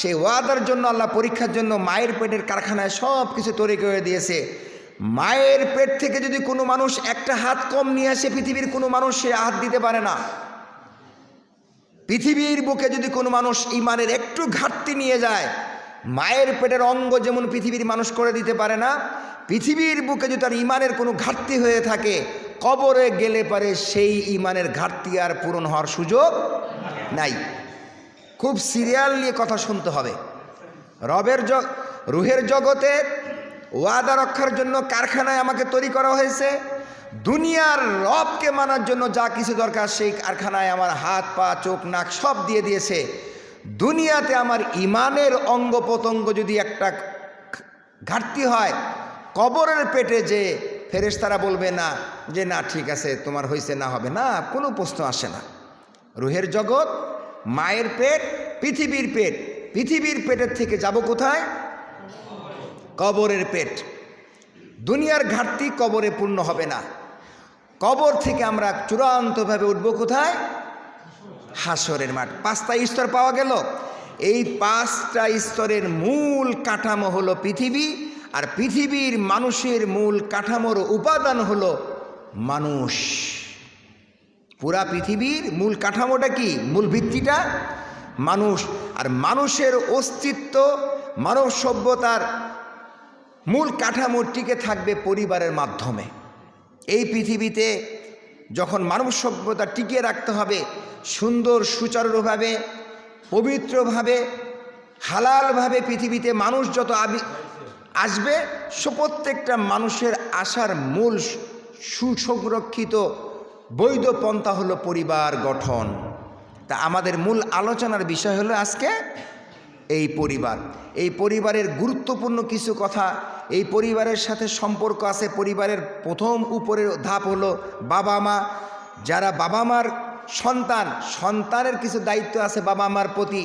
সেই ওয়াদার জন্য, আল্লাহ পরীক্ষার জন্য মায়ের পেটের কারখানায় সব কিছু তৈরি করে দিয়েছে। মায়ের পেট থেকে যদি কোনো মানুষ একটা হাত কম নিয়ে আসে, পৃথিবীর কোনো মানুষ সে হাত দিতে পারে না। পৃথিবীর বুকে যদি কোনো মানুষ ইমানের একটু ঘাটতি নিয়ে যায়, মায়ের পেটের অঙ্গ যেমন পৃথিবীর মানুষ করে দিতে পারে না, পৃথিবীর বুকে যদি তার ইমানের কোনো ঘাটতি হয়ে থাকে, কবরে গেলে পারে সেই ইমানের ঘাটতি আর পূরণ হওয়ার সুযোগ নাই। খুব সিরিয়াল নিয়ে কথা শুনতে হবে। রবের জগ রুহের জগতে ওয়াদা রক্ষার জন্য কারখানায় আমাকে তৈরি করা হয়েছে। দুনিয়ার রবকে মানার জন্য যা কিছু দরকার সেই কারখানায় আমার হাত, পা, চোখ, নাক সব দিয়ে দিয়েছে। দুনিয়াতে আমার ইমানের অঙ্গ প্রত্যঙ্গ যদি একটা ঘাটতি হয়, কবরের পেটে যে ফেরেশতারা বলবে না, যে না, ঠিক আছে, তোমার হয়েছে না হবে, না, কোনো প্রশ্ন আসে না। রুহের জগৎ মায়ের পেট, পৃথিবীর পেট। পৃথিবীর পেটের থেকে যাব কোথায়? কবরের পেট। দুনিয়ার ঘাটতি কবরে পূর্ণ হবে না। কবর থেকে আমরা চূড়ান্তভাবে উঠব কোথায়? হাসরের মাঠ। পাঁচটা স্তর পাওয়া গেল। এই পাঁচটা স্তরের মূল কাঠামো হলো পৃথিবী, আর পৃথিবীর মানুষের মূল কাঠামোর উপাদান হলো মানুষ। পুরা পৃথিবীর মূল কাঠামোটা কি? মূল ভিত্তিটা মানুষ। আর মানুষের অস্তিত্ব, মানব সভ্যতার মূল কাঠামো টিকে থাকবে পরিবারের মাধ্যমে। এই পৃথিবীতে যখন মানব সভ্যতা টিকিয়ে রাখতে হবে, সুন্দর, সুচারুভাবে, পবিত্রভাবে, হালালভাবে পৃথিবীতে মানুষ যত আবি, আসবে, সে প্রত্যেকটা মানুষের আসার মূল সুসংরক্ষিত বৈধ পন্থা হলো পরিবার গঠন। তা আমাদের মূল আলোচনার বিষয় হলো আজকে এই পরিবার। এই পরিবারের গুরুত্বপূর্ণ কিছু কথা, এই পরিবারের সাথে সম্পর্ক আছে, পরিবারের প্রথম উপরের ধাপ হলো বাবা মা। যারা বাবা মার সন্তান, সন্তানের কিছু দায়িত্ব আছে বাবা মার প্রতি।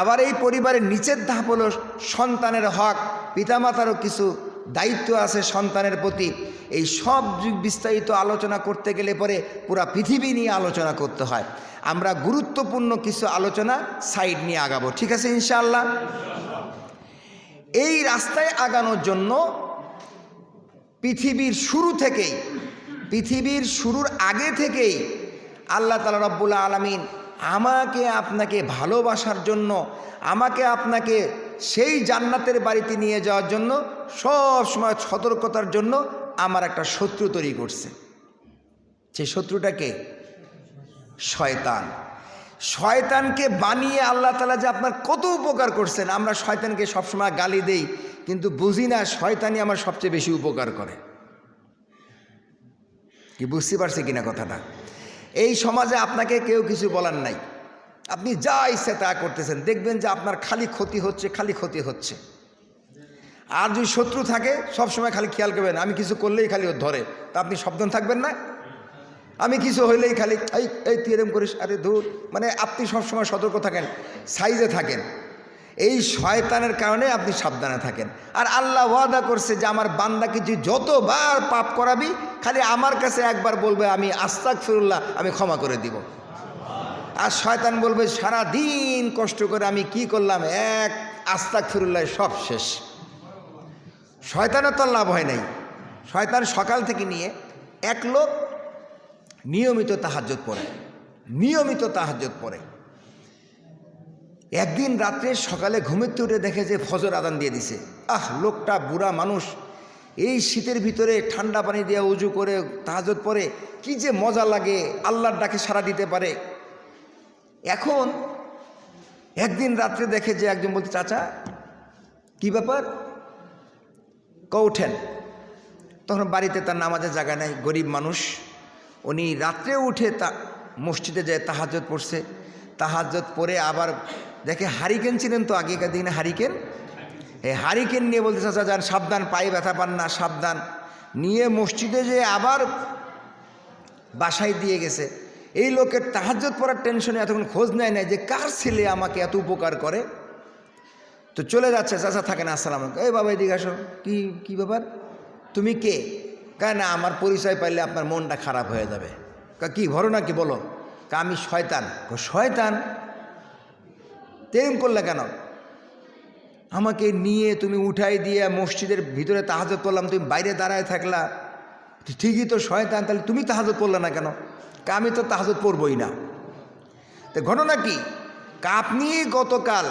আবার এই পরিবারের নিচের ধাপ হলো সন্তানের হক, পিতামাতারও কিছু দায়িত্ব আছে সন্তানের প্রতি। এই সব বিস্তারিত আলোচনা করতে গেলে পরে পুরা পৃথিবী নিয়ে আলোচনা করতে হয়। আমরা গুরুত্বপূর্ণ কিছু আলোচনা সাইড নিয়ে আগাবো। ঠিক আছে ইনশাআল্লাহ? এই রাস্তায় আগানোর জন্য পৃথিবীর শুরু থেকেই, পৃথিবীর শুরুর আগে থেকেই আল্লাহ তালা রব্বুল্লা আলমিন আমাকে আপনাকে ভালোবাসার জন্য, আমাকে আপনাকে সেই জান্নাতের বাড়িতে নিয়ে যাওয়ার জন্য সব সময় সতর্কতার জন্য আমার একটা শত্রু তৈরি করছে। সেই শত্রুটাকে শয়তান। শয়তানকে বানিয়ে আল্লাহ তালা যে আপনার কত উপকার করছেন, আমরা শয়তানকে সবসময় গালি দেই, কিন্তু বুঝি না শয়তানই আমার সবচেয়ে বেশি উপকার করে। কি বুঝতে পারছি কিনা কথাটা? এই সমাজে আপনাকে কেউ কিছু বলার নাই। আপনি যা ইচ্ছে তা করতেছেন, দেখবেন যে আপনার খালি ক্ষতি হচ্ছে, খালি ক্ষতি হচ্ছে। আর যদি শত্রু থাকে সব সময় খালি খেয়াল করবেন, আমি কিছু করলেই খালি ওর ধরে। তা আপনি সাবধান থাকবেন না। আমি কিছু হইলেই খালি, এই এই, তুই এরম করিস, আরে দূর মানে আপনি সবসময় সতর্ক থাকেন, সাইজে থাকেন। এই শয়তানের কারণে আপনি সাবধানে থাকেন। আর আল্লাহ ওয়াদা করছে যে, আমার বান্দাকে যে যতবার পাপ করাবি, খালি আমার কাছে একবার বলবে, আমি আস্তাক ফিরুল্লাহ আমি ক্ষমা করে দিব। আর শয়তান বলবে সারা দিন কষ্ট করে আমি কি করলাম? এক আস্তাক ফিরুল্লাহ সব শেষ। শয়তানের তো লাভ হয় নাই। শয়তান সকাল থেকে নিয়ে এক লোক নিয়মিত তাহাজ্জত পড়ে, নিয়মিত তাহাজ্জত পড়ে। একদিন রাত্রে সকালে ঘুমের উঠে দেখে যে ফজর আদান দিয়ে দিছে। আহ, লোকটা বুড়া মানুষ, এই শীতের ভিতরে ঠান্ডা পানি দিয়ে উজু করে তাহাজত পরে কি যে মজা লাগে, আল্লাহর ডাকে সাড়া দিতে পারে। এখন একদিন রাত্রে দেখে যে একজন বলতে চাচা, কি ব্যাপার? ক ওঠেন তখন বাড়িতে তার নামাজের জায়গা নেই, গরিব মানুষ। উনি রাত্রে উঠে তা মসজিদে যায় তাহাজত পড়ছে। তাহাজত পরে আবার দেখে হারিকেন ছিলেন তো আগেকার দিনে হারিকেন? এই হারিকেন নিয়ে বলতে চাচা, যান, সাবধান, পায়ে ব্যথা পান না, সাবধান। নিয়ে মসজিদে যে আবার বাসায় দিয়ে গেছে। এই লোকের তাহাজত পড়ার টেনশনে এতক্ষণ খোঁজ নেয় নাই যে কার ছেলে আমাকে এত উপকার করে। তো চলে যাচ্ছে, চাচা না, আসসালাম এই বাবা, এদিকে আসো। কি কি ব্যাপার? তুমি কে? কায়, না, আমার পরিচয় পাইলে আপনার মনটা খারাপ হয়ে যাবে। কা কি ঘটনা কি বলো। কা আমি শয়তান। কো শয়তান? তেরম করলে কেন? আমাকে নিয়ে তুমি উঠাই দিয়ে মসজিদের ভিতরে তাহাজত পড়লাম তুমি বাইরে দাঁড়ায় থাকলা। ঠিকই তো শয়তান, তাহলে তুমি তাহাজত পড়লে না কেন? আমি তো তাহাজত পড়বই না। তো ঘটনা কি? আপনি গতকাল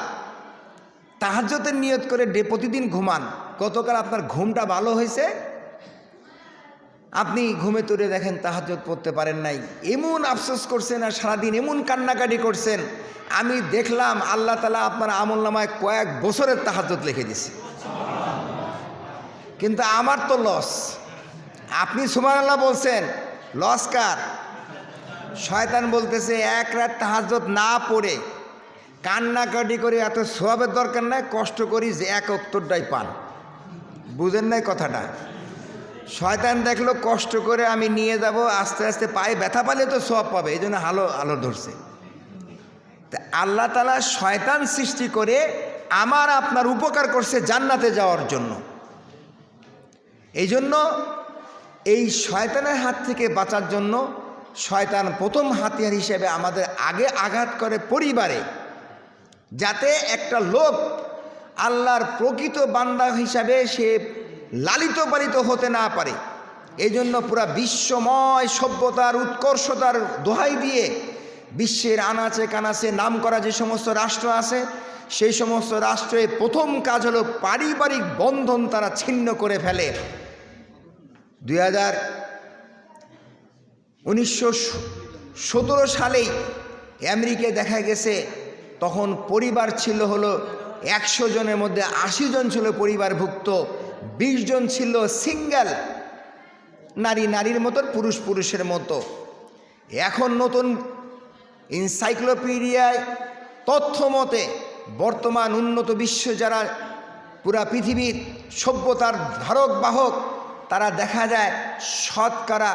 তাহাজতের নিয়ত করে ডে প্রতিদিন ঘুমান। গতকাল আপনার ঘুমটা ভালো হয়েছে? আপনি ঘুমে তুলে দেখেন তাহাজত পড়তে পারেন নাই। এমন আফসোস করছেন আর সারাদিন এমন কান্নাকাটি করছেন। আমি দেখলাম আল্লাহ তালা আপনার আমল নামায় কয়েক বছরের তাহাজত লিখে দিছে কিন্তু আমার তো লস আপনি সুমান আল্লাহ বলছেন লস্কার শয়তান বলতেছে, এক রাত তাহাজত না পড়ে কান্নাকাটি করে এত সোয়াবের দরকার নাই, কষ্ট করি যে এক অক্তরটাই পান। বুঝেন নাই কথাটা? শয়তান দেখল, কষ্ট করে আমি নিয়ে যাব, আস্তে আস্তে পায়ে ব্যথা পালে তো সব পাবে, এই জন্য আলো আলো ধরছে। তা আল্লাহ তালা শয়তান সৃষ্টি করে আমার আপনার উপকার করছে জান্নাতে যাওয়ার জন্য। এই জন্য এই শয়তানের হাত থেকে বাঁচার জন্য শয়তান প্রথম হাতিয়ার হিসেবে আমাদের আগে আঘাত করে পরিবারে, যাতে একটা লোক আল্লাহর প্রকৃত বান্দা হিসাবে সে লালিত পালিত হতে না পারে। এই জন্য পুরা বিশ্বময় সভ্যতার উৎকর্ষতার দোহাই দিয়ে বিশ্বের আনাচে কানাচে নাম করা যে সমস্ত রাষ্ট্র আছে, সেই সমস্ত রাষ্ট্রের প্রথম কাজ হলো পারিবারিক বন্ধন তারা ছিন্ন করে ফেলে। দুই হাজার উনিশশো সতেরো সালেই আমেরিকায় দেখা গেছে, তখন পরিবার ছিল হলো একশো জনের মধ্যে আশি জন ছিল পরিবারভুক্ত, বিশ জন ছিল সিঙ্গেল নারী, নারীর মতো, পুরুষ পুরুষের মতো। এখন নতুন ইনসাইক্লোপিডিয়ায় তথ্য মতে বর্তমান উন্নত বিশ্ব যারা পুরা পৃথিবীর সভ্যতার ধারক বাহক তারা দেখা যায় শতকরা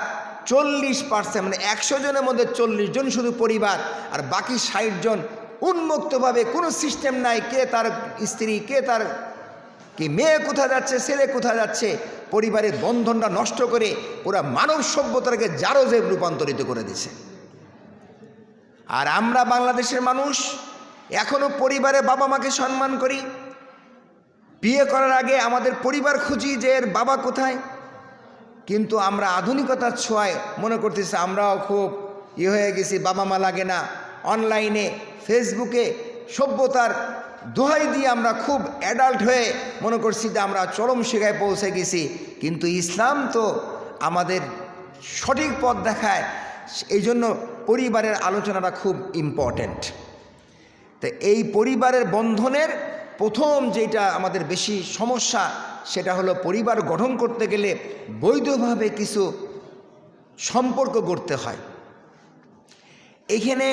চল্লিশ পার্সেন্ট মানে একশো জনের মধ্যে চল্লিশ জন শুধু পরিবার, আর বাকি ষাট জন উন্মুক্তভাবে কোনো সিস্টেম নাই কে তার স্ত্রী, কে তার, কি মেয়ে কোথায় যাচ্ছে, ছেলে কোথায় যাচ্ছে, পরিবারের বন্ধনটা নষ্ট করে পুরা মানব সভ্যতাকে জারজে রূপান্তরিত করে দিছে আর আমরা বাংলাদেশের মানুষ এখনও পরিবারে বাবা মাকে সম্মান করি। বিয়ে করার আগে আমাদের পরিবার খুঁজি যে এর বাবা কোথায় কিন্তু আমরা আধুনিকতার ছোঁয়ায় মনে করতেছি আমরাও খুব ইয়ে হয়ে গেছি বাবা মা লাগে না। অনলাইনে ফেসবুকে সভ্যতার দোহাই দিয়ে আমরা খুব অ্যাডাল্ট হয়ে মনে করছি যে আমরা চরম শিখায় পৌঁছে গেছি। কিন্তু ইসলাম তো আমাদের সঠিক পথ দেখায় এই জন্য পরিবারের আলোচনাটা খুব ইম্পর্ট্যান্ট তো এই পরিবারের বন্ধনের প্রথম যেটা আমাদের বেশি সমস্যা সেটা হলো পরিবার গঠন করতে গেলে বৈধভাবে কিছু সম্পর্ক গড়তে হয়। এখানে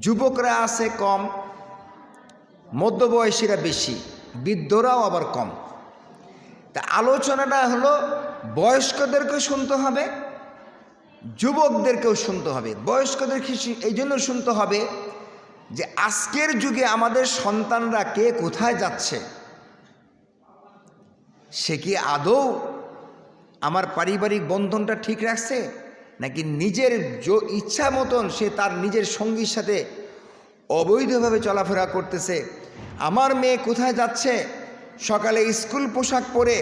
যুবকরা আছে কম, মধ্যবয়সীরা বেশি, বৃদ্ধরাও আবার কম। তা আলোচনাটা হলো বয়স্কদেরকেও শুনতে হবে, যুবকদেরকেও শুনতে হবে। বয়স্কদের এই জন্য শুনতে হবে যে আজকের যুগে আমাদের সন্তানরা কে কোথায় যাচ্ছে? সে কি আদৌ আমার পারিবারিক বন্ধনটা ঠিক রাখছে? নাকি নিজের ইচ্ছা মতন সে তার নিজের সঙ্গীর সাথে অবৈধভাবে চলাফেরা করতেছে? আমার মেয়ে কোথায় যাচ্ছে? সকালে স্কুল পোশাক পরে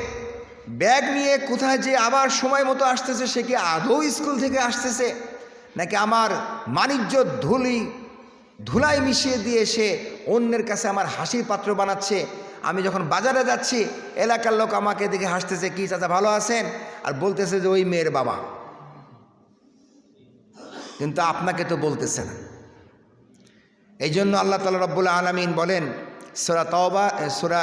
ব্যাগ নিয়ে কোথায় যে আবার সময় মতো আসতেছে, সে কি আদৌ স্কুল থেকে আসতেছে? নাকি আমার মানিজ্য ধুলি, ধুলাই মিশিয়ে দিয়ে সে অন্যের কাছে আমার হাসির পাত্র বানাচ্ছে? আমি যখন বাজারে যাচ্ছি, এলাকার লোক আমাকে দেখে হাসতেছে, কি চাচা, ভালো আছেন? আর বলতেছে যে, ওই মেয়ের বাবা। কিন্তু আপনাকে তো বলতেছে না। এই জন্য আল্লাহ তালা রব্বুল আলমিন বলেন, সোরা তওবা সোরা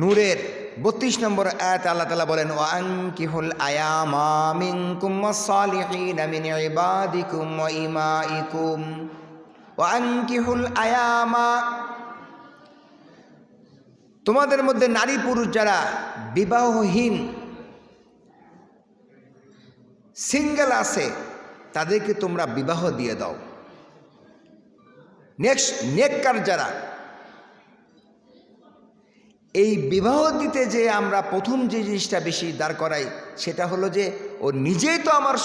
নূরের বত্রিশ নম্বর আয়াত আল্লাহ তালা বলেন ও আঙ্কিহুল আয়ামা মিনকুম সালিহিন ইবাদিকুম ওয়া ইমাইকুম ও আঙ্কিহুল আয়ামা তোমাদের মধ্যে নারী পুরুষ যারা বিবাহহীন, সিঙ্গেল আছে, তাদেরকে তোমরা বিবাহ দিয়ে দাও। নেক্সট, নেককার যারা, এই বিবাহ দিতে যে আমরা প্রথম যে জিনিসটা বেশি দাঁড় করাই, সেটা হলো যে, ও নিজেই তো আমার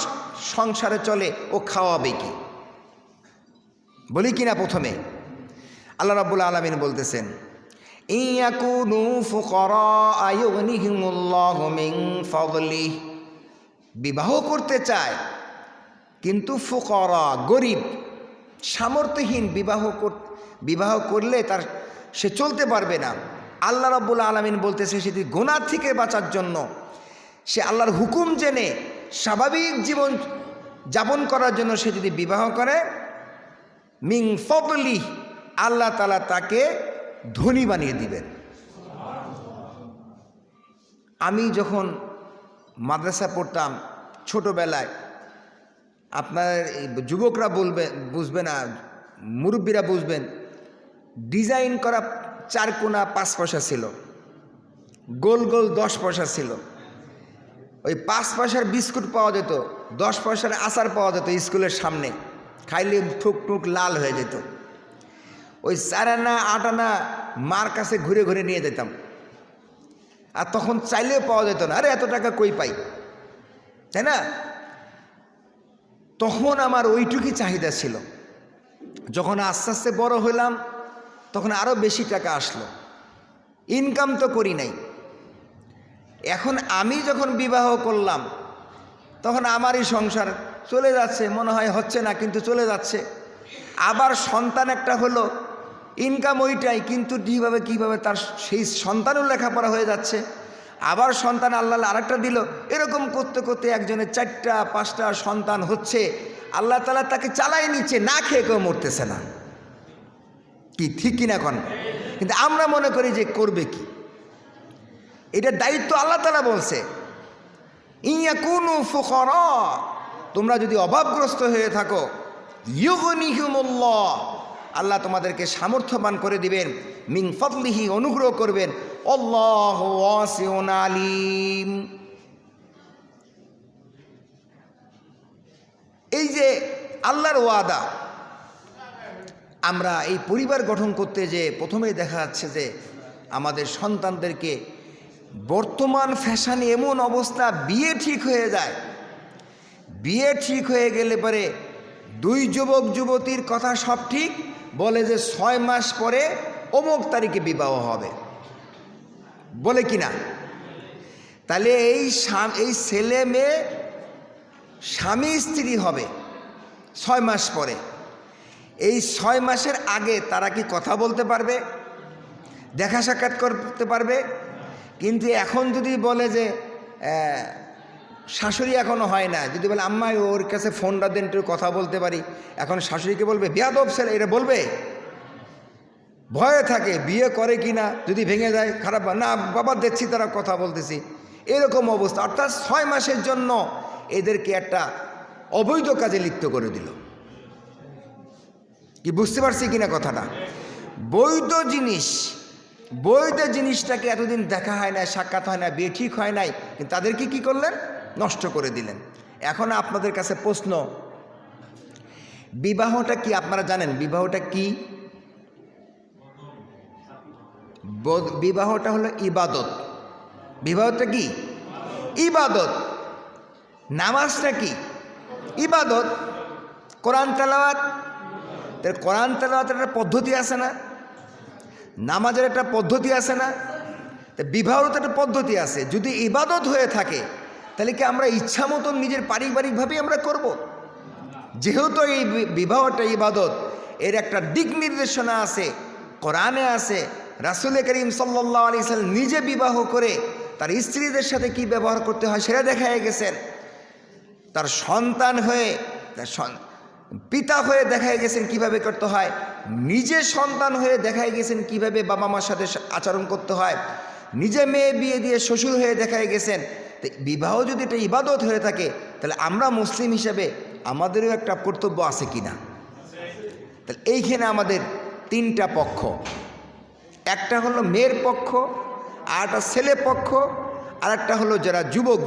সংসারে চলে, ও খাওয়াবে কি? বলি কিনা প্রথমে। আল্লাহ রাব্বুল আলামিন বলতেছেন বিবাহ করতে চায়, কিন্তু ফুকরা গরিব, সামর্থ্যহীন বিবাহ বিবাহ করলে তার, সে চলতে পারবে না। আল্লাহ রাব্বুল আলামিন বলতেছে সেটি গোনার থেকে বাঁচার জন্য, সে আল্লাহর হুকুম জেনে স্বাভাবিক জীবন যাপন করার জন্য সে যদি বিবাহ করে মিং ফবলি আল্লাহ তালা তাকে ধনী বানিয়ে দিবেন। আমি যখন মাদ্রাসা পড়তাম ছোটোবেলায়, আপনার এই যুবকরা বলবে, বুঝবে না, মুরব্বীরা বুঝবেন, ডিজাইন করা চার কোনা পাঁচ পয়সা ছিল, গোল গোল দশ পয়সা ছিল। ওই পাঁচ পয়সার বিস্কুট পাওয়া যেত, দশ পয়সার আচার পাওয়া যেত স্কুলের সামনে, খাইলে ঠুক টুক লাল হয়ে যেত। ওই চারানা আটানা মার কাছে ঘুরে ঘুরে নিয়ে যেতাম। আর তখন চাইলেও পাওয়া যেত না, আরে এত টাকা কই পাই? তাই না? তখন আমার ওইটুকুই চাহিদা ছিল। যখন আস্তে আস্তে বড় হইলাম, তখন আরও বেশি টাকা আসলো। ইনকাম তো করি নাই। এখন আমি যখন বিবাহ করলাম, তখন আমারই সংসার চলে যাচ্ছে, মনে হয় হচ্ছে না, কিন্তু চলে যাচ্ছে। আবার সন্তান একটা হলো ইনকাম ওইটাই, কিন্তু কীভাবে কীভাবে তার সেই সন্তানও লেখাপড়া হয়ে যাচ্ছে? আবার সন্তান আল্লাহ আরেকটা দিল, এরকম করতে করতে একজনের চারটা, পাঁচটা সন্তান হচ্ছে, আল্লাহ তালা তাকে চালাই নিচ্ছে, না খেয়ে কেউ মরতেছে না। কি, ঠিক কিনা এখন কিন্তু আমরা মনে করি যে করবে কি? এটা দায়িত্ব আল্লাহ তালা বলছে ইয়া কোনো ফুকর তোমরা যদি অভাবগ্রস্ত হয়ে থাকো, ইউগনিহুমুল্লাহ আল্লাহ তোমাদেরকে সামর্থ্যবান করে দিবেন। মিং ফতলিহি অনুগ্রহ করবেন। অল্লাহ আলিম। এই যে আল্লাহর ওয়াদা, আমরা এই পরিবার গঠন করতে যে প্রথমেই দেখা যাচ্ছে যে আমাদের সন্তানদেরকে বর্তমান ফ্যাশনে এমন অবস্থা, বিয়ে ঠিক হয়ে যায়। বিয়ে ঠিক হয়ে গেলে পরে দুই যুবক যুবতীর কথা সব ঠিক বলে যে ছয় মাস পরে অমুক তারিখে বিবাহ হবে। বলে কি না তাহলে এই এই ছেলে মেয়ে স্বামী স্ত্রী হবে ছয় মাস পরে। এই ছয় মাসের আগে তারা কি কথা বলতে পারবে? দেখা সাক্ষাৎ করতে পারবে? কিন্তু এখন যদি বলে যে শাশুড়ি এখনও হয় না। যদি বলে আম্মা ওর কাছে ফোনটা দেন, একটু কথা বলতে পারি। এখন শাশুড়িকে বলবে, বিয়াদব ছেলে, এটা বলবে? ভয়ে থাকে, বিয়ে করে কি না, যদি ভেঙে যায়, খারাপ না, বাবা, দেখছি তারা কথা বলতেছি। এরকম অবস্থা। অর্থাৎ ছয় মাসের জন্য এদেরকে একটা অবৈধ কাজে লিপ্ত করে দিল। কি, বুঝতে পারছি কিনা কথাটা? বৈধ জিনিস, বৈধ জিনিসটাকে এতদিন দেখা হয় না সাক্ষাৎ হয় না বিয়ে ঠিক হয় নাই, কিন্তু তাদেরকে কি করলেন? নষ্ট করে দিলেন। এখন আপনাদের কাছে প্রশ্ন, বিবাহটা কি আপনারা জানেন? বিবাহটা কি? বিবাহটা হলো ইবাদত। বিবাহটা কি? ইবাদত। নামাজটা কি? ইবাদত। কোরআন তেলাওয়াত। তার কোরআন তেলাওয়াতের একটা পদ্ধতি আছে না? নামাজের একটা পদ্ধতি আছে না? বিবাহর একটা পদ্ধতি আছে। যদি ইবাদত হয়ে থাকে তাহলে কি আমরা ইচ্ছা মতন নিজের পারিবারিকভাবেই আমরা করব। যেহেতু এই বিবাহটা ইবাদত, এর একটা দিক নির্দেশনা আছে, কোরআনে আছে, রাসুল করিম সাল্লাহ আলি সাল্লাম নিজে বিবাহ করে তার স্ত্রীদের সাথে কি ব্যবহার করতে হয় সেটা দেখায় গেছেন। তার সন্তান হয়ে, তার পিতা হয়ে দেখায় গেছেন কীভাবে করতে হয়। নিজে সন্তান হয়ে দেখায় গেছেন কীভাবে বাবা মার সাথে আচরণ করতে হয়। নিজে মেয়ে বিয়ে দিয়ে শ্বশুর হয়ে দেখায় গেছেন। তো বিবাহ যদি এটা ইবাদত হয়ে থাকে, তাহলে আমরা মুসলিম হিসেবে আমাদেরও একটা কর্তব্য আছে কি না তাহলে এইখানে আমাদের তিনটা পক্ষ। একটা হলো মেয়ের পক্ষ, আর একটা ছেলে পক্ষ, আর একটা হলো যারা যুবক।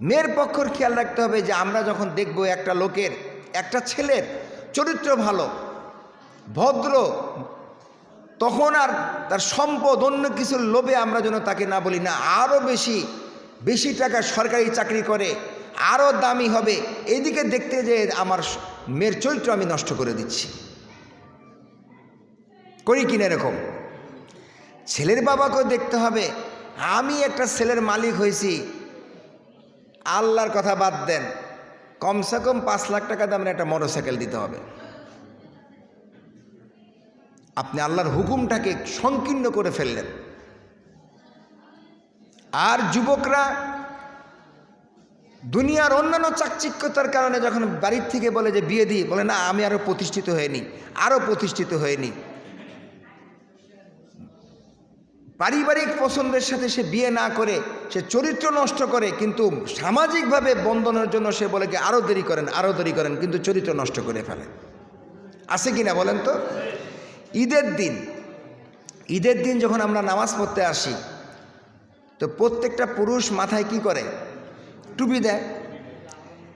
মেয়ের পক্ষর খেয়াল রাখতে হবে যে আমরা যখন দেখব একটা লোকের, একটা ছেলের চরিত্র ভালো, ভদ্র তখন আর তার সম্পদ অন্য কিছুর লোভে আমরা যেন তাকে না বলি না আরও বেশি বেশি টাকা সরকারি চাকরি করে আরও দামি হবে। এদিকে দেখতে যে আমার মেয়ের চরিত্র আমি নষ্ট করে দিচ্ছি। করি কিনা এরকম? ছেলের বাবাকেও দেখতে হবে। আমি একটা ছেলের মালিক হয়েছি। আল্লাহর কথা বাদ দেন। কমসে কম পাঁচ লাখ টাকা দামের একটা মোটরসাইকেল দিতে হবে। আপনি আল্লাহর হুকুমটাকে সংকীর্ণ করে ফেললেন। আর যুবকরা দুনিয়ার অন্যান্য চাকচিক্যতার কারণে যখন বাড়ির থেকে বলে যে বিয়ে দিই, বলে, না, আমি আরও প্রতিষ্ঠিত হয়নি আরও প্রতিষ্ঠিত হয়নি পারিবারিক পছন্দের সাথে সে বিয়ে না করে, সে চরিত্র নষ্ট করে, কিন্তু সামাজিকভাবে বন্ধনের জন্য সে বলে কি আরও দেরি করেন আরও দেরি করেন। কিন্তু চরিত্র নষ্ট করে ফেলে। আছে কি না বলেন তো? ঈদের দিন ঈদের দিন যখন আমরা নামাজ পড়তে আসি, তো প্রত্যেকটা পুরুষ মাথায় কি করে? টুপি দেয়।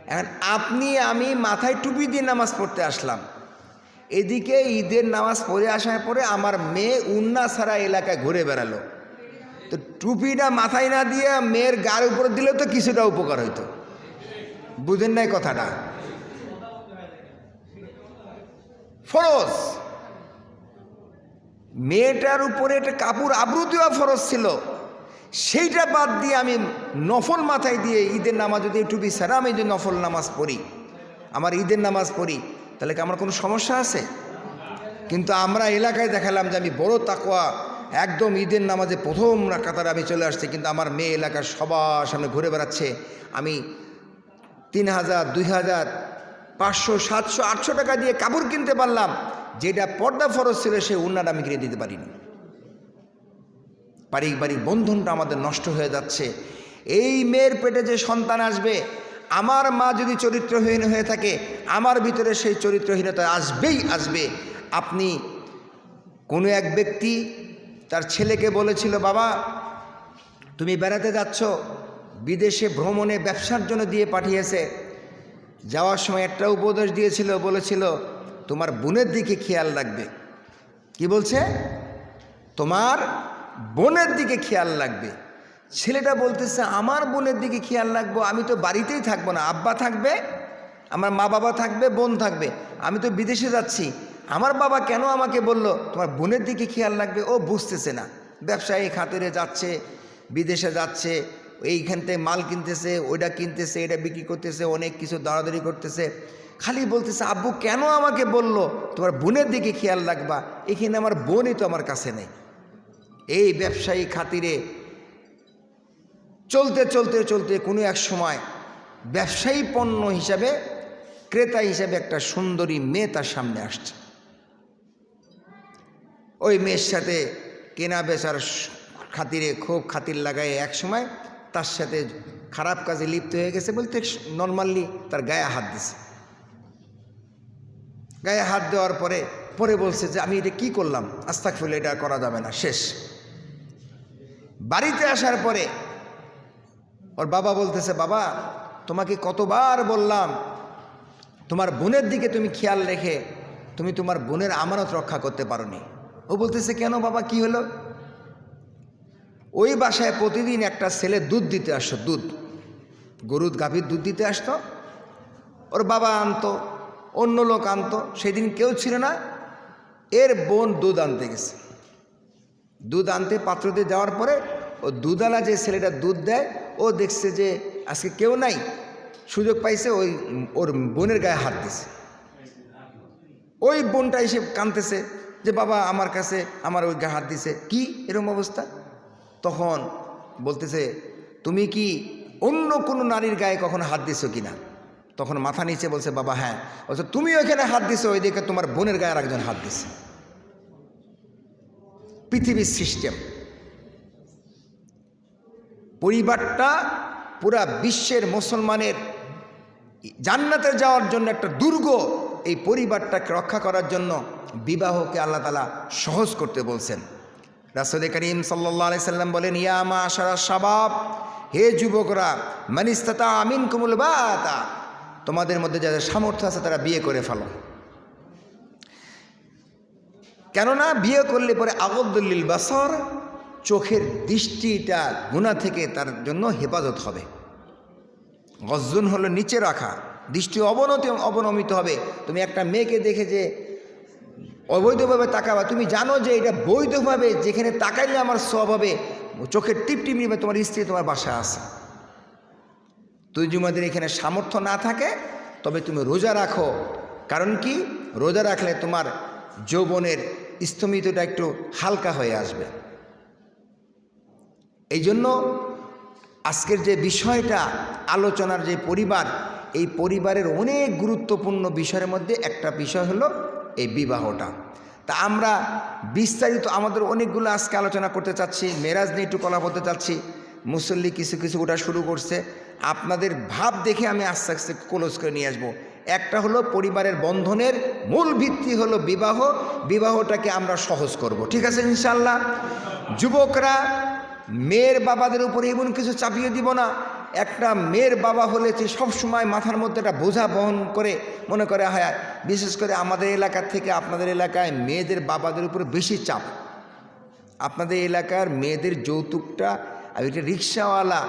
এখন আপনি, আমি মাথায় টুপি দিয়ে নামাজ পড়তে আসলাম। এদিকে ঈদের নামাজ পড়ে আসার পরে আমার মেয়ে উন্না ছাড়া এলাকায় ঘুরে বেড়ালো। তো টুপিটা মাথায় না দিয়ে মেয়ের গার উপরে দিলে তো কিছুটা উপকার হইতো। বুঝেন নাই কথাটা? ফরজ। মেয়েটার উপরে একটা কাপড় আবরু দেওয়া ফরজ ছিল। সেইটা বাদ দিয়ে আমি নফল মাথায় দিয়ে ঈদের নামাজ যদি টুপি ছাড়া আমি যদি নফল নামাজ পড়ি, আমার ঈদের নামাজ পড়ি, তাহলে কি আমার কোনো সমস্যা আছে? কিন্তু আমরা এলাকায় দেখালাম যে আমি বড় তাকোয়া একদম ঈদের নামাজে প্রথম কাতারে আমি চলে আসছি, কিন্তু আমার মেয়ে এলাকার সবার সামনে ঘুরে বেড়াচ্ছে। আমি তিন হাজার, দুই হাজার, পাঁচশো, সাতশো, আটশো টাকা দিয়ে কাপড় কিনতে পারলাম। যেটা পর্দা ফরজ ছিল, সে উন্নাটা আমি কিনে দিতে পারিনি। পারিবারিক বন্ধনটা আমাদের নষ্ট হয়ে যাচ্ছে। এই মেয়ের পেটে যে সন্তান আসবে, আমার মা যদি চরিত্রহীন হয়ে থাকে, আমার ভিতরে সেই চরিত্রহীনতা আসবেই আসবে। আপনি কোনো এক ব্যক্তি তার ছেলেকে বলেছিল, বাবা, তুমি বেড়াতে যাচ্ছ, বিদেশে ভ্রমণে ব্যবসার জন্য দিয়ে পাঠিয়েছে। যাওয়ার সময় একটা উপদেশ দিয়েছিল, বলেছিল তোমার বোনের দিকে খেয়াল রাখবে। কি বলছে? তোমার বোনের দিকে খেয়াল রাখবে। ছেলেটা বলতেছে, আমার বোনের দিকে খেয়াল রাখব, আমি তো বাড়িতেই থাকব না। আব্বা থাকবে, আমার মা বাবা থাকবে, বোন থাকবে। আমি তো বিদেশে যাচ্ছি। আমার বাবা কেন আমাকে বলল, তোমার বোনের দিকে খেয়াল রাখবে? ও বুঝতেছে না। ব্যবসায়ী খাতিরে যাচ্ছে, বিদেশে যাচ্ছে এইখান থেকে মাল কিনতেছে, ওইটা কিনতেছে, এটা বিক্রি করতেছে, অনেক কিছু দাঁড়াদাড়ি করতেছে। খালি বলতেছে, আব্বু, কেন আমাকে বলল? তোমার বোনের দিকে খেয়াল রাখবা। এখানে আমার বোনই তো আমার কাছে নেই। এই ব্যবসায়ী খাতিরে চলতে চলতে চলতে কোনো এক সময় ব্যবসায়ী পণ্য হিসাবে, ক্রেতা হিসাবে একটা সুন্দরী মেয়ে তার সামনে আসছে। ওই মেয়ের সাথে কেনা বেচার খাতিরে খুব খাতির লাগায় এক সময় তার সাথে খারাপ কাজে লিপ্ত হয়ে গেছে বলতে নর্মালি তার গায়ে হাত দিছে। গায়ে হাত দেওয়ার পরে পরে বলছে যে, আমি এটা কি করলাম? আস্তাক ফুলে এটা করা যাবে না, শেষ। বাড়িতে আসার পরে, ওর বাবা বলতেছে, বাবা, তোমাকে কতবার বললাম, তোমার বোনের দিকে তুমি খেয়াল রেখে, তুমি তোমার বোনের আমানত রক্ষা করতে পারোনি। ও বলতেছে, কেন বাবা, কি হলো? ওই বাসায় প্রতিদিন একটা ছেলে দুধ দিতে আসতো, দুধ। গরুর গাভীর দুধ দিতে আসতো। ওর বাবা আনতো অন্য লোক আনতো, সেদিন কেউ ছিল না। এর বোন দুধ আনতে গেছে। দুধ আনতে পাত্র দিয়ে যাওয়ার পরে ও দুধওয়ালা যে ছেলেটা দুধ দেয়, ও দেখছে যে আজকে কেউ নাই। সুযোগ পাইছে ওই ওর বোনের গায়ে হাত দিছে। ওই বোনটা এসে কানতেছে যে, বাবা, আমার কাছে আমার ওই গায়ে হাত দিছে। কি? এরকম অবস্থা? তখন বলতেছে, তুমি কি অন্য কোনো নারীর গায়ে কখনো হাত দিছো কিনা? তখন মাথা নিচে বলছে, বাবা হ্যাঁ। বলছে তুমি ওইখানে হাত দিছো ওই দিকে তোমার বোনের গায়ে একজন হাত দিছে। পৃথিবীর সিস্টেম। পরিবারটা পুরা বিশ্বের মুসলমানের জান্নাতে যাওয়ার জন্য একটা দুর্গ, এই পরিবারটাকে রক্ষা করার জন্য বিবাহকে আল্লাহ তালা সহজ করতে বলছেন। রাসুল করিম সাল্লাহ সাল্লাম বলেন ইয়ামা আশারা সাবাব হে যুবকরা মানিস্তাতা আমিন কুমুল বাতা। তোমাদের মধ্যে যাদের সামর্থ্য আছে তারা বিয়ে করে ফেলো। কেননা বিয়ে করলে পরে আগদ্দুল্লিল বাসর চোখের দৃষ্টিটা গুণা থেকে তার জন্য হেফাজত হবে। গজ্জুন হলো নিচে রাখা, দৃষ্টি অবনতি অবনমিত হবে। তুমি একটা মেয়েকে দেখে যে অবৈধভাবে তাকাবা, তুমি জানো যে এটা বৈধভাবে যেখানে তাকাইলে আমার সব হবে চোখের টিপ টিপ নিবে, তোমার স্ত্রী তোমার বাসা আছে তুই জুমাদের এখানে সামর্থ্য না থাকে, তবে তুমি রোজা রাখো। কারণ কি? রোজা রাখলে তোমার যৌবনের স্থমিতটা একটু হালকা হয়ে আসবে। এই জন্য আজকের যে বিষয়টা, আলোচনার যে পরিবার, এই পরিবারের অনেক গুরুত্বপূর্ণ বিষয়ের মধ্যে একটা বিষয় হলো এই বিবাহটা। তা আমরা বিস্তারিত আমাদের অনেকগুলো আজকে আলোচনা করতে চাচ্ছি, মেরাজ নিয়ে একটু কলা বলতে চাচ্ছি। মুসল্লি কিছু কিছু ওটা শুরু করছে। আপনাদের ভাব দেখে আমি আস্তে আস্তে ক্লোজ করে নিয়ে আসব। একটা হলো পরিবারের বন্ধনের মূল ভিত্তি হলো বিবাহ। বিবাহটাকে আমরা সহজ করব। ঠিক আছে ইনশাল্লাহ যুবকরা, মেয়ের বাবাদের উপরে এমন কিছু চাপিয়ে দিব না। একটা মেয়ের বাবা হলে যে সবসময় মাথার মধ্যে একটা বোঝা বহন করে, মনে করে, হয়, বিশেষ করে আমাদের এলাকার থেকে আপনাদের এলাকায় মেয়েদের বাবাদের উপরে বেশি চাপ। আপনাদের এলাকার মেয়েদের যৌতুকটা, আর এটা রিক্সাওয়ালা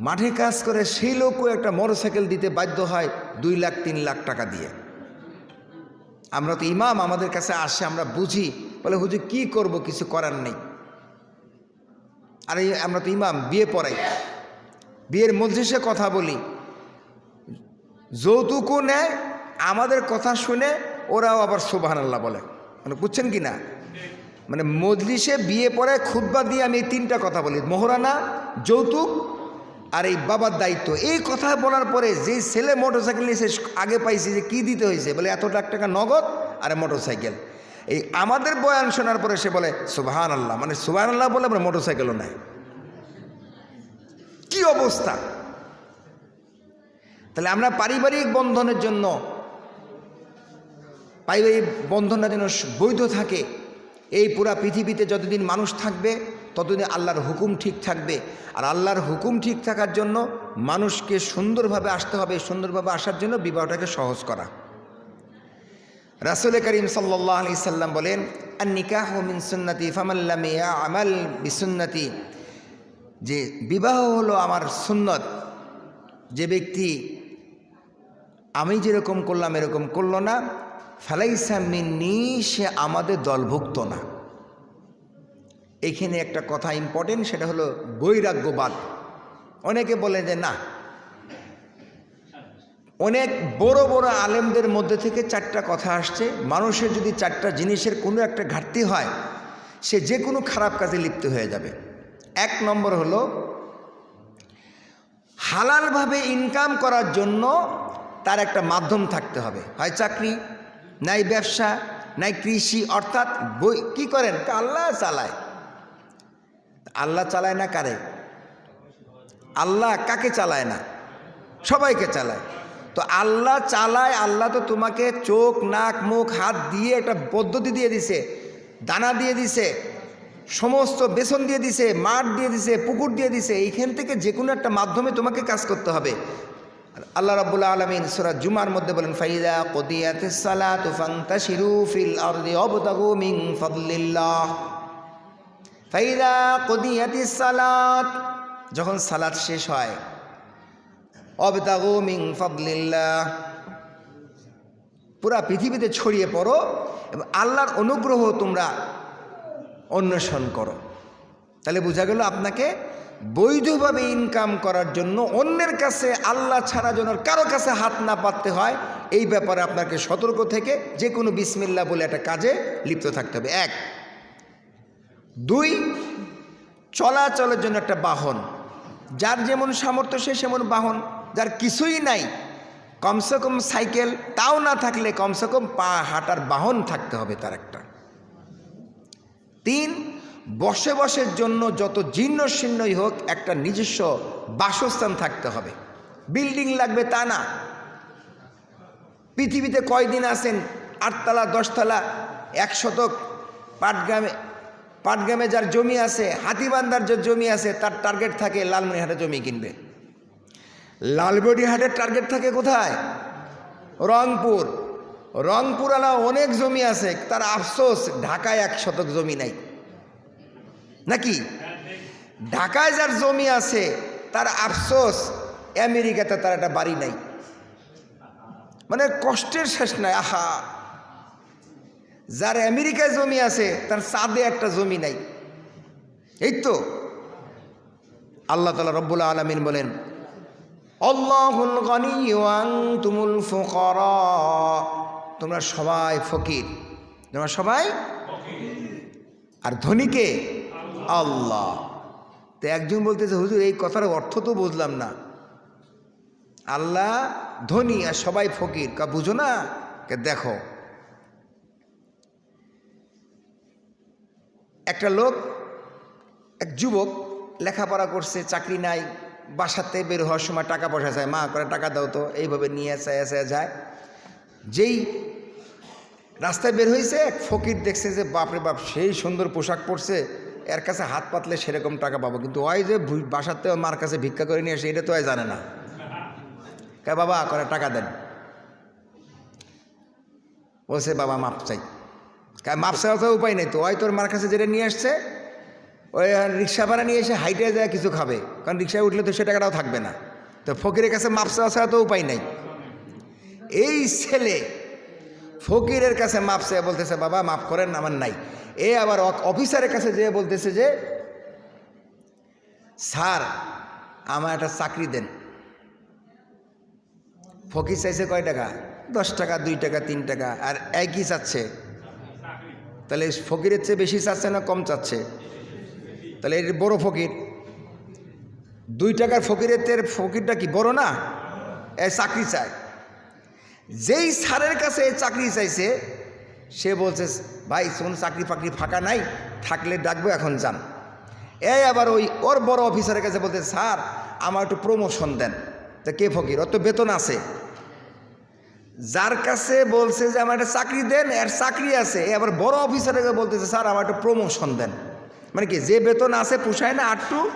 মাঠে কাজ করে সেই লোকও একটা মোটরসাইকেল দিতে বাধ্য হয় দুই লাখ, তিন লাখ টাকা দিয়ে। আমরা তো ইমাম, আমাদের কাছে আসে, আমরা বুঝি। বলে, হুজুর, কি করব? কিছু করার নেই। আর, আমরা তো ইমাম, বিয়ে পড়াই। বিয়ের মজলিসে কথা বলি। যৌতুকও নেয়, আমাদের কথা শুনে ওরাও আবার সুবাহান আল্লাহ বলে। মানে বুঝছেন কি না? মানে মজলিসে বিয়ে পরে খুদ্া দিয়ে আমি এই তিনটা কথা বলি। মোহরানা, যৌতুক আর এই বাবার দায়িত্ব। এই কথা বলার পরে যে ছেলে মোটরসাইকেল নিয়ে সে আগে পাইছে যে কি দিতে হয়েছে, বলে এত লাখ টাকা নগদ আর মোটরসাইকেল। এই আমাদের বয়ান শোনার পরে সে বলে সুবাহান আল্লাহ মানে সুবাহান আল্লাহ বলে আমরা মোটরসাইকেলও নেয় কি অবস্থা? তাহলে আমরা পারিবারিক বন্ধনের জন্য, পারিবারিক বন্ধনটা যেন বৈধ থাকে এই পুরা পৃথিবীতে যতদিন মানুষ থাকবে, ততদিন আল্লাহর হুকুম ঠিক থাকবে। আর আল্লাহর হুকুম ঠিক থাকার জন্য মানুষকে সুন্দরভাবে আসতে হবে, সুন্দরভাবে আসার জন্য বিবাহটাকে সহজ করা। রাসুল করিম সাল্লাহ আলি সাল্লাম বলেন আর নিকাহ মিন সুন্নতি আমাল বিসুন্নতি। যে বিবাহ হলো আমার সুন্নত। যে ব্যক্তি আমি যেরকম করলাম, এরকম করল না। ফালাইসা মিন্নি, সে আমাদের দলভুক্ত না। এখানে একটা কথা ইম্পর্টেন্ট সেটা হলো বৈরাগ্যবাদ। অনেকে বলে যে না, অনেক বড় বড় আলেমদের মধ্যে থেকে চারটা কথা আসছে। মানুষের যদি চারটা জিনিসের কোনো একটা ঘাটতি হয়, সে যে কোনো খারাপ কাজে লিপ্ত হয়ে যাবে। এক নম্বর হলো, হালালভাবে ইনকাম করার জন্য তার একটা মাধ্যম থাকতে হবে। হয় চাকরি নাই ব্যবসা, নাই কৃষি, অর্থাৎ বই কী করেন? আল্লাহ চালায়। আল্লাহ চালায় না কারে? আল্লাহ কাকে চালায় না? সবাইকে চালায়। তো আল্লাহ চালায়, আল্লাহ তো তোমাকে চোখ, নাক, মুখ, হাত দিয়ে একটা পদ্ধতি দিয়ে দিছে। দানা দিয়ে দিছে, সমস্ত বেসন দিয়ে দিছে, মাঠ দিয়ে দিছে, পুকুর দিয়ে দিছে। এইখান থেকে যে কোনো একটা মাধ্যমে তোমাকে কাজ করতে হবে। আল্লাহ রাবুল্লা আলমিন সুরাত জুমার মধ্যে বলেন, ফাইদা কদিয়াতে সালাত ফান্তাশিরু ফিল আরদি অবতাগু মিং ফাদলিল্লাহ। ফাইদা কদিয়াতি সালাত, যখন সালাত শেষ হয় অবতাগু মিং ফাদলিল্লাহ। পুরা পৃথিবীতে ছড়িয়ে পড়ো এবং আল্লাহর অনুগ্রহ তোমরা অন্বেষণ করো। তাহলে বোঝা গেল আপনাকে বৈধভাবে ইনকাম করার জন্য অন্যের কাছে, আল্লাহ ছাড়া যেন কারও কাছে হাত না পাততে হয়, এই ব্যাপারে আপনাকে সতর্ক থেকে যে কোনো বিসমিল্লা বলে একটা কাজে লিপ্ত থাকতে হবে। এক। দুই, চলাচলের জন্য একটা বাহন। যার যেমন সামর্থ্য, সে সেমন বাহন। যার কিছুই নাই, কমসে কম সাইকেল তাও না থাকলে কমসে কম পা হাঁটার বাহন থাকতে হবে তার একটা। তিন বসে বসের জন্য যত জীর্ণ শীর্ণই হোক, একটা নিজস্ব বাসস্থান থাকতে হবে। বিল্ডিং লাগবে তা না। পৃথিবীতে কয়দিন আসেন আটতলা, দশতলা, এক শতক। পাটগ্রামে পাটগ্রামে যার জমি আছে হাতিবান্দার যে জমি আছে, তার টার্গেট থাকে লালমনিহাটে জমি কিনবে। লালবডিহাটের টার্গেট থাকে কোথায়? রংপুর। রংপুরওয়ালা অনেক জমি আছে, তার আফসোস, ঢাকায় এক শতক জমি নাই। নাকি? ঢাকায় যার জমি আছে তার আফসোস আমেরিকাতে তার একটা বাড়ি নাই। মানে কষ্টের শেষ নাই আহা। যার আমেরিকায় জমি আছে তার চাঁদে একটা জমি নাই। এই তো আল্লাহ তালা রব্বুল আলমিন বলেন অল্লাহুল গনি ওয়াং তুমুল ফকরা। তোমরা সবাই ফকির তোমরা সবাই আর ধনীকে আল্লাহ। তো একজন বলতেছে, হুজুর, এই কথার অর্থ তো বুঝলাম না। আল্লাহ ধনী আর সবাই ফকির। কা, বুঝো না? দেখো। একটা লোক, এক যুবক লেখাপড়া করছে, চাকরি নাই, বাসাতে বের হওয়ার সময় টাকা পয়সা চায়। মা, করে টাকা দাও তো। এইভাবে নিয়ে চায় চায় যায়। যেই রাস্তায় বের হয়েছে এক ফকির দেখছে যে, বাপরে বাপ, সেই সুন্দর পোশাক পরছে। এর কাছে হাত পাতলে সেরকম টাকা পাবো। কিন্তু ওই যে বাসাতে মার কাছে ভিক্ষা করে নিয়ে আসে, এটা তো ওই জানে না। কে বাবা, করে টাকা দেন। বলছে, বাবা, মাপ চাই। কে মাপ চাওয়া তো উপায় নেই তো। ওই তোর মার কাছে যেটা নিয়ে আসছে, ওই রিক্সা ভাড়া নিয়ে এসে হাইটে যায়, কিছু খাবে। কারণ রিক্সায় উঠলে তো সে টাকাটাও থাকবে না। তো ফকিরের কাছে মাপ চাওয়া তো উপায় নেই। এই ছেলে ফকিরের কাছে মাপ চেয়ে বলতেছে, বাবা মাফ করেন, আমার নাই। এ আবার অফিসারের কাছে যেয়ে বলতেছে যে, স্যার আমার একটা চাকরি দেন। ফকির চাইছে কয় টাকা? দশ টাকা, দুই টাকা, তিন টাকা, আর একই চাচ্ছে? তাহলে ফকিরের চেয়ে বেশি চাচ্ছে না কম চাচ্ছে? তাহলে এর বড় ফকির। দুই টাকার ফকিরের ফকিরটা কি বড় না? এ চাকরি চায়। যেই স্যারের কাছে চাকরি চাইছে, সে বলছে, ভাই কোন চাকরি ফাকরি ফাঁকা নাই, থাকলে ডাকবো, এখন যান। এই আবার ওই ওর বড় অফিসারের কাছে বলতে, স্যার, আমার একটু প্রমোশন দেন। তা কে ফকির? অত বেতন আছে। যার কাছে বলছে যে, আমার একটা চাকরি দেন, এর চাকরি আছে। এ আবার বড় অফিসারের কাছে বলতেছে, স্যার, আমার একটু প্রমোশন দেন। মানে কি, যে বেতন আছে, পোষায় না আটটু?